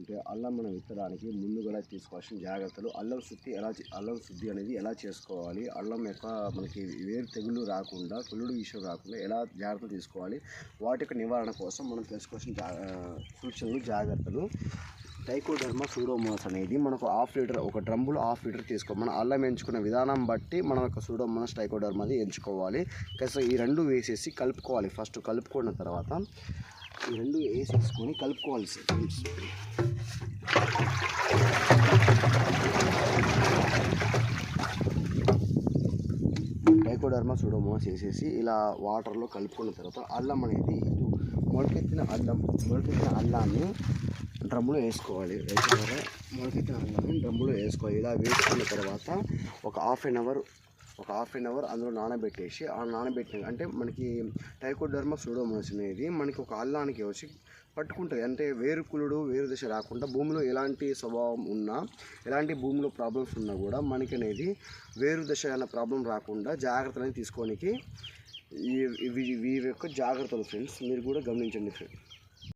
చేసుకుంటే అల్లం మనం విత్తడానికి ముందు కూడా తీసుకోవాల్సిన జాగ్రత్తలు. అల్లం శుద్ధి ఎలా అల్లం శుద్ధి అనేది ఎలా చేసుకోవాలి? అల్లం యొక్క మనకి వేరు తెగులు రాకుండా పుల్లుడు విషయం రాకుండా ఎలా జాగ్రత్తలు తీసుకోవాలి? వాటి యొక్క నివారణ కోసం మనం తెలుసుకోవాల్సిన సూచనలు జాగ్రత్తలు. టైకోడర్మా సూడోమోనాస్ అనేది మనకు హాఫ్ లీటర్ ఒక డ్రమ్ములో హాఫ్ లీటర్ తీసుకో మన అల్లం ఎంచుకున్న విధానం బట్టి మనం యొక్క సూడోమోనాస్ టైకోడర్మా అది ఎంచుకోవాలి. కనీసం ఈ రెండు వేసేసి కలుపుకోవాలి. ఫస్ట్ కలుపుకున్న తర్వాత ఈ రెండు వేసేసుకొని కలుపుకోవాలి ఫ్రెండ్స్ టైకోడర్మా సూడోమోనాస్ వేసేసి ఇలా వాటర్లో కలుపుకున్న తర్వాత అల్లం అనేది ఇటు మొలకెత్తిన అల్లం మొలకెత్తిన అల్లాన్ని డ్రమ్ములో వేసుకోవాలి. రైతు మొలకెత్తిన అల్లాన్ని డ్రమ్ములో వేసుకోవాలి. ఇలా వేసుకున్న తర్వాత ఒక హాఫ్ అన్ అవర్ ఒక హాఫ్ అన్ అవర్ అందులో నానబెట్టేసి ఆ నానబెట్టిన అంటే మనకి టైకోడర్మా సూడోమోనాస్ అనేది మనకి ఒక అల్లానికి వచ్చి పట్టుకుంటుంది. అంటే వేరు కులుడు వేరు దశ రాకుండా భూమిలో ఎలాంటి స్వభావం ఉన్నా ఎలాంటి భూమిలో ప్రాబ్లమ్స్ ఉన్నా కూడా మనకి అనేది వేరు దశ అన్న ప్రాబ్లం రాకుండా జాగ్రత్తలు తీసుకోనికి ఈ ఇవి వీరి యొక్క జాగ్రత్తలు ఫ్రెండ్స్ మీరు కూడా గమనించండి ఫ్రెండ్స్